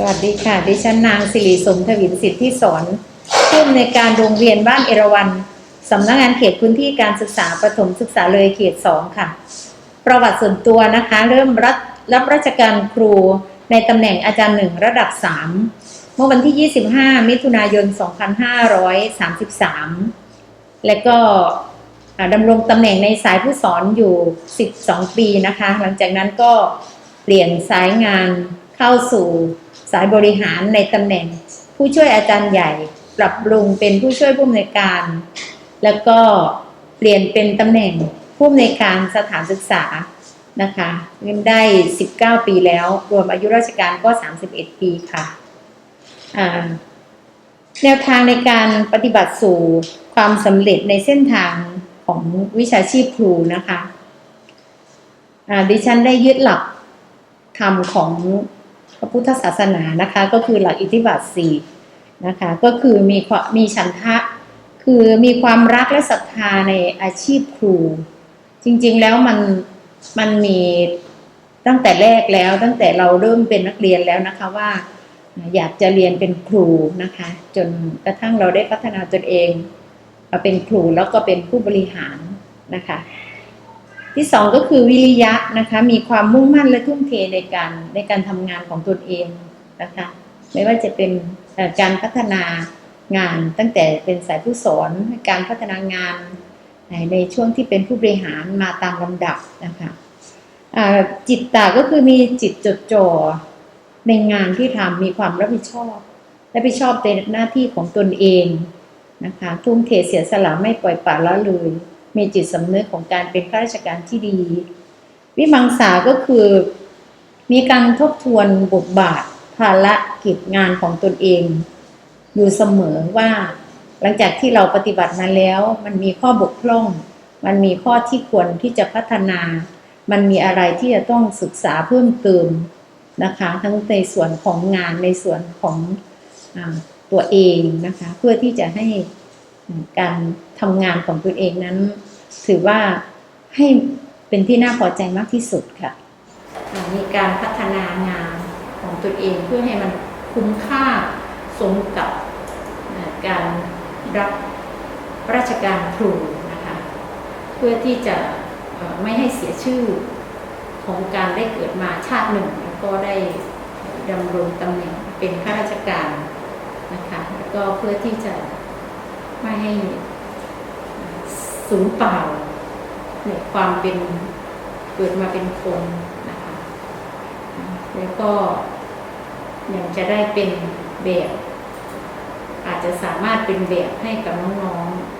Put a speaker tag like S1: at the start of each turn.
S1: สวัสดีค่ะ ดิฉันนางสิริสมทวินสิทธิสอนผู้อำนวยการโรงเรียนบ้านเอราวันสำนักงานเขตพื้นที่การศึกษาประถมศึกษาเลยเขตสองค่ะ ประวัติส่วนตัวนะคะ เริ่มรับรับราชการครูในตำแหน่งอาจารย์หนึ่งระดับ 3 เมื่อวันที่ 25 มิถุนายน 2533 และก็ดำรงตำแหน่งในสายผู้สอนอยู่ 12 ปีนะคะ หลังจากนั้นก็เปลี่ยนสายงานเข้าสู่ สายบริหารในตำแหน่ง ผู้ช่วยอาจารย์ใหญ่ ปรับปรุงเป็นผู้ช่วยผู้อำนวยการ แล้วก็เปลี่ยนเป็นตำแหน่งผู้อำนวยการสถานศึกษานะคะเงินได้ 19 ปีแล้ว รวมอายุราชการก็ 31 ปีค่ะแนวทางในการปฏิบัติสู่ความสำเร็จในเส้นทางของวิชาชีพครูนะคะดิฉันได้ยึดหลักธรรมของ พระพุทธศาสนานะคะก็คือหลักอิทธิบาทสี่นะคะก็คือมีมีฉันทะคือมีความรักและศรัทธาในอาชีพครู จริงๆแล้วมันมันมีตั้งแต่แรกแล้วตั้งแต่เราเริ่มเป็นนักเรียนแล้วนะคะว่า อยากจะเรียนเป็นครูนะคะ จนกระทั่งเราได้พัฒนาตนเองมาเป็นครูแล้วก็เป็นผู้บริหารนะคะ ที่สองก็คือวิริยะนะคะ มีความมุ่งมั่นและทุ่มเทในการในการทำงานของตนเองนะคะ ไม่ว่าจะเป็นการพัฒนางานตั้งแต่เป็นสายผู้สอนการพัฒนางานในช่วงที่เป็นผู้บริหารมาตามลำดับนะคะจิตตาก็คือมีจิตจดจ่อในงานที่ทำมีความรับผิดชอบรับผิดชอบในหน้าที่ของตนเองนะคะทุ่มเทเสียสละไม่ปล่อยปละละเลย มีจิตสำนึกของการเป็นข้าราชการที่ดี วิมังสาก็คือ มีการทบทวนบทบาท ภารกิจงานของตนเอง อยู่เสมอว่า หลังจากที่เราปฏิบัติมาแล้ว มันมีข้อบกพร่อง มันมีข้อที่ควรที่จะพัฒนา มันมีอะไรที่จะต้องศึกษาเพิ่มเติมนะคะ ทั้งในส่วนของงานในส่วนของอตัวเองนะคะ เพื่อที่จะให้การทำงานของตัวเองนั้น ถือว่าให้เป็นที่น่าพอใจมากที่สุดค่ะ มีการพัฒนางานของตัวเองเพื่อให้มันคุ้มค่าสมกับการรับราชการครูนะคะเพื่อที่จะไม่ให้เสียชื่อของการได้เกิดมาชาติหนึ่ง แล้วก็ได้ดำรงตำแหน่งเป็นข้าราชการนะคะแล้วก็เพื่อที่จะไม่ให้ สูญเปล่าในความเป็นเกิดมาเป็นคนนะคะ แล้วก็ยังจะได้เป็นแบบ อาจจะสามารถเป็นแบบให้กับน้องๆ